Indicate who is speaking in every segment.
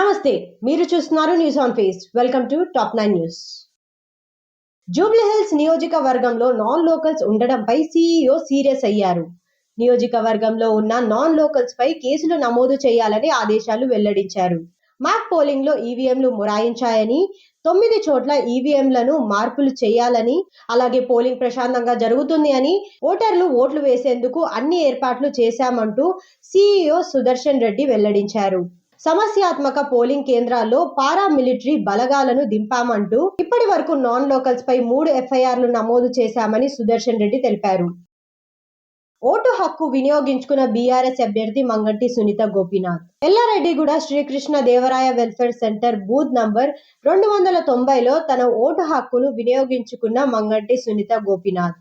Speaker 1: నమస్తే మీరు చూస్తున్నారు news on face welcome to top nine news Jubilee Hills నియోజకవర్గంలో నాన్ లోకల్స్ ఉండడంపై సీఈఓ సీరియస్ అయ్యారు. నియోజకవర్గంలో ఉన్న నాన్ లోకల్స్ పై కేసులు నమోదు చేయాలని ఆదేశాలు వెల్లడించారు. మాక్ పోలింగ్లో ఈవీఎంలు మురాయించాయని తొమ్మిది చోట్ల ఈవీఎంలను మార్పులు చేయాలని అలాగే పోలింగ్ ప్రశాంతంగా జరుగుతుంది అని ఓటర్లు ఓట్లు వేసేందుకు అన్ని ఏర్పాట్లు చేశామంటూ సీఈఓ సుదర్శన్ రెడ్డి వెల్లడించారు. సమస్యాత్మక పోలింగ్ కేంద్రాల్లో పారా మిలిటరీ బలగాలను దింపామంటూ ఇప్పటి వరకు నాన్ లోకల్స్ పై మూడు ఎఫ్ఐఆర్లు నమోదు చేశామని సుదర్శన్ రెడ్డి తెలిపారు. ఓటు హక్కు వినియోగించుకున్న బీఆర్ఎస్ అభ్యర్థి Maganti Sunitha Gopinath. Yellareddyguda Sri Krishna Devaraya welfare centre booth number రెండు వందల తొంభైలో తన ఓటు హక్కును వినియోగించుకున్న మంగంటి సునీత గోపీనాథ్.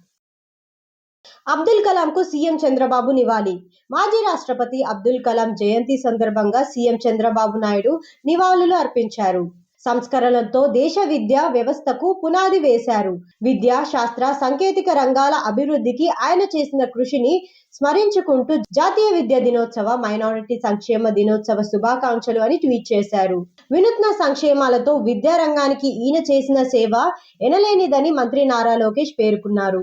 Speaker 1: అబ్దుల్ కలాం కు సీఎం చంద్రబాబు నివాళి. మాజీ రాష్ట్రపతి అబ్దుల్ కలాం జయంతి సందర్భంగా సీఎం చంద్రబాబు నాయుడు నివాళులు అర్పించారు. సంస్కరణలతో దేశ విద్యా వ్యవస్థకు పునాది వేశారు. విద్యా శాస్త్ర సాంకేతిక రంగాల అభివృద్ధికి ఆయన చేసిన కృషిని స్మరించుకుంటూ జాతీయ విద్యా దినోత్సవ మైనారిటీ సంక్షేమ దినోత్సవ శుభాకాంక్షలు అని ట్వీట్ చేశారు. వినూత్న సంక్షేమాలతో విద్యారంగానికి ఈయన చేసిన సేవ ఎనలేనిదని మంత్రి నారా లోకేష్ పేర్కొన్నారు.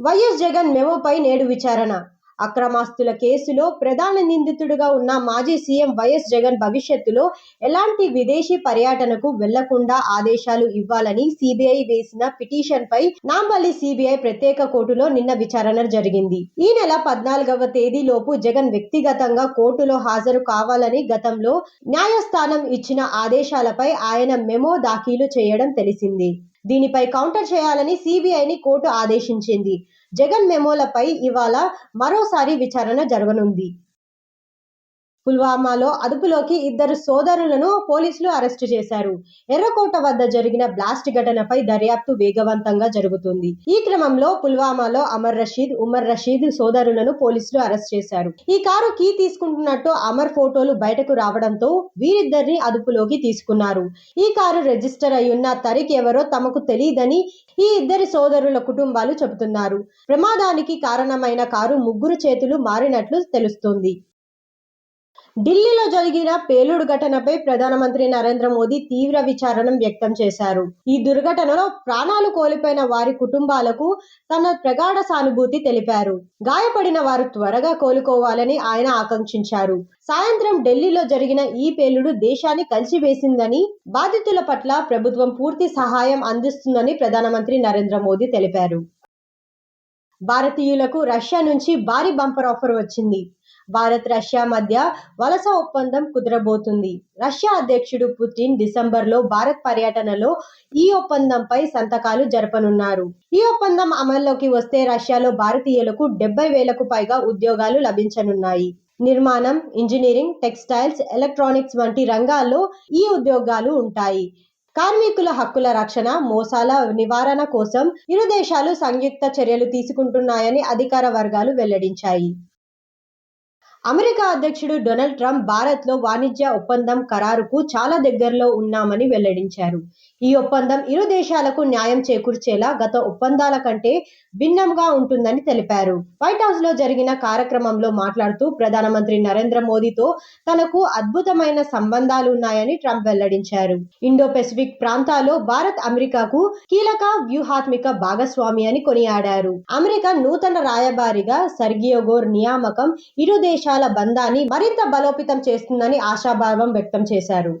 Speaker 1: వైఎస్ జగన్ మెమోపై నేడు విచారణ. అక్రమాస్తుల కేసులో ప్రధాన నిందితుడుగా ఉన్న మాజీ సీఎం వైఎస్ జగన్ భవిష్యత్తులో ఎలాంటి విదేశీ పర్యటనకు వెళ్ళకుండా ఆదేశాలు ఇవ్వాలని సిబిఐ వేసిన పిటిషన్ పై నాంబల్లి సిబిఐ ప్రత్యేక కోర్టులో నిన్న విచారణ జరిగింది. ఈ నెల పద్నాలుగవ తేదీలోపు జగన్ వ్యక్తిగతంగా కోర్టులో హాజరు కావాలని గతంలో న్యాయస్థానం ఇచ్చిన ఆదేశాలపై ఆయన మెమో దాఖీలు చేయడం తెలిసింది. దీనిపై కౌంటర్ చేయాలని సిబిఐని కోర్టు ఆదేశించింది. జగన్ మెమోలపై ఇవాళ మరోసారి విచారణ జరగనుంది. పుల్వామాలో అదుపులోకి ఇద్దరు సోదరులను పోలీసులు అరెస్టు చేశారు. ఎర్రకోట వద్ద జరిగిన బ్లాస్ట్ ఘటనపై దర్యాప్తు వేగవంతంగా జరుగుతుంది. ఈ క్రమంలో పుల్వామాలో అమర్ రషీద్ ఉమర్ రషీద్ సోదరులను పోలీసులు అరెస్ట్ చేశారు. ఈ కారు కీ తీసుకుంటున్నట్టు అమర్ ఫోటోలు బయటకు రావడంతో వీరిద్దరిని అదుపులోకి తీసుకున్నారు. ఈ కారు రిజిస్టర్ అయ్యున్న తరిక్ ఎవరో తమకు తెలియదని ఈ ఇద్దరి సోదరుల కుటుంబాలు చెబుతున్నారు. ప్రమాదానికి కారణమైన కారు ముగ్గురు చేతులు మారినట్లు తెలుస్తుంది. ఢిల్లీలో జరిగిన పేలుడు ఘటనపై ప్రధానమంత్రి నరేంద్ర మోదీ తీవ్ర విచారణ వ్యక్తం చేశారు. ఈ దుర్ఘటనలో ప్రాణాలు కోల్పోయిన వారి కుటుంబాలకు తన ప్రగాఢ సానుభూతి తెలిపారు. గాయపడిన వారు త్వరగా కోలుకోవాలని ఆయన ఆకాంక్షించారు. సాయంత్రం ఢిల్లీలో జరిగిన ఈ పేలుడు దేశాన్ని కలిసివేసిందని బాధితుల పట్ల ప్రభుత్వం పూర్తి సహాయం అందిస్తుందని ప్రధానమంత్రి నరేంద్ర మోదీ తెలిపారు. భారతీయులకు రష్యా నుంచి భారీ బంపర్ ఆఫర్ వచ్చింది. భారత్ రష్యా మధ్య వలస ఒప్పందం కుదరబోతుంది. రష్యా అధ్యక్షుడు పుతిన్ డిసెంబర్లో భారత్ పర్యటనలో ఈ ఒప్పందంపై సంతకాలు జరపనున్నారు. ఈ ఒప్పందం అమల్లోకి వస్తే రష్యాలో భారతీయులకు డెబ్బై వేలకు పైగా ఉద్యోగాలు లభించనున్నాయి. నిర్మాణం ఇంజనీరింగ్ టెక్స్టైల్స్ ఎలక్ట్రానిక్స్ వంటి రంగాల్లో ఈ ఉద్యోగాలు ఉంటాయి. కార్మికుల హక్కుల రక్షణ మోసాల నివారణ కోసం ఇరు దేశాలు సంయుక్త చర్యలు తీసుకుంటున్నాయని అధికార వర్గాలు వెల్లడించాయి. అమెరికా అధ్యక్షుడు డొనాల్డ్ ట్రంప్ భారత్లో వాణిజ్య ఒప్పందం ఖరారుకు చాలా దగ్గరలో ఉన్నామని వెల్లడించారు. ఈ ఒప్పందం ఇరు దేశాలకు న్యాయం చేకూర్చేలా గత ఒప్పందాల కంటే భిన్నంగా ఉంటుందని తెలిపారు. వైట్ హౌస్లో జరిగిన కార్యక్రమంలో మాట్లాడుతూ ప్రధానమంత్రి నరేంద్ర మోదీతో తనకు అద్భుతమైన సంబంధాలు ఉన్నాయని ట్రంప్ వెల్లడించారు. ఇండో పెసిఫిక్ ప్రాంతాల్లో భారత్ అమెరికాకు కీలక వ్యూహాత్మిక భాగస్వామి అని కొనియాడారు. అమెరికా నూతన రాయబారిగా సర్గియోగోర్ నియామకం ఇరు దేశాల బంధాన్ని మరింత బలోపేతం చేస్తుందని ఆశాభావం వ్యక్తం చేశారు.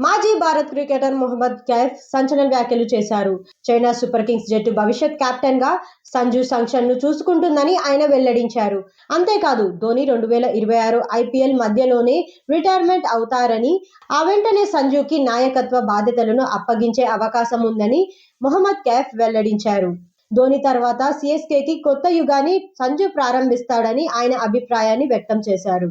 Speaker 1: మాజీ భారత్ క్రికెటర్ మొహమ్మద్ కైఫ్ సంచలన వ్యాఖ్యలు చేశారు. చైనా సూపర్ కింగ్స్ జట్టు భవిష్యత్ కెప్టెన్గా సంజు సంక్షన్ను చూసుకుంటుందని ఆయన వెల్లడించారు. అంతేకాదు ధోని రెండు వేల ఇరవై ఆరు ఐపీఎల్ మధ్యలోనే రిటైర్మెంట్ అవుతారని ఆ వెంటనే సంజుకి నాయకత్వ బాధ్యతలను అప్పగించే అవకాశం ఉందని మొహమ్మద్ కైఫ్ వెల్లడించారు. ధోని తర్వాత సిఎస్కేకి కొత్త యుగాన్ని సంజు ప్రారంభిస్తాడని ఆయన అభిప్రాయాన్ని వ్యక్తం చేశారు.